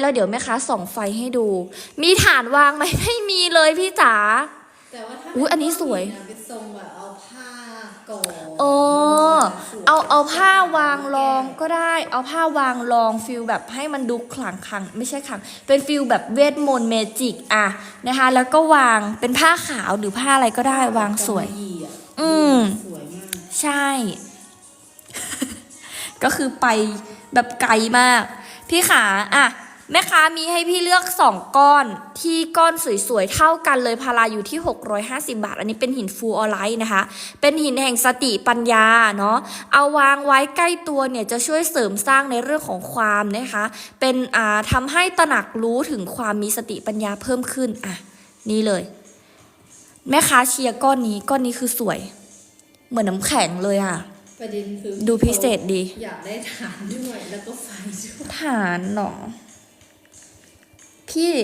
แล้วเดี๋ยวแม่ค้าส่องไฟให้ดู มีฐานวางไหมไม่มีเลยพี่จ๋า แต่ว่าถ้าอุ๊ยอันนี้สวย เป็นทรงแบบเอาผ้าก่อเออเอาเอาผ้าวางรองก็ได้ เอาผ้าวางรองฟิลแบบให้มันดูขลังขลังไม่ใช่ขลัง เป็นฟิลแบบเวทมนต์เมจิกอะนะคะ แล้วก็วางเป็นผ้าขาวหรือผ้าอะไรก็ได้วางสวยกำมะหยี่อะอืม สวยมากใช่ ก็คือไปแบบไกลมาก พี่ขาอะ แม่ค้ามีให้พี่เลือกสองก้อนที่ก้อนสวยๆ เท่ากันเลยพาราอยู่ที่ 650 บาท อันนี้เป็นหินฟูออไลท์นะคะ เป็นหินแห่งสติปัญญาเนาะเอาวางไว้ใกล้ตัวเนี่ยจะช่วยเสริมสร้างในเรื่องของความนะคะ เป็นอ่าทำให้ตระหนักรู้ถึงความมีสติปัญญาเพิ่มขึ้นอะนี่เลย แม่ค้าเชียร์ก้อนนี้ก้อนนี้คือสวย เหมือนน้ำแข็งเลยอะประเด็นคือดูพิเศษดี อยากได้ฐานด้วยแล้วก็ไฟด้วยฐานเหรอ พี่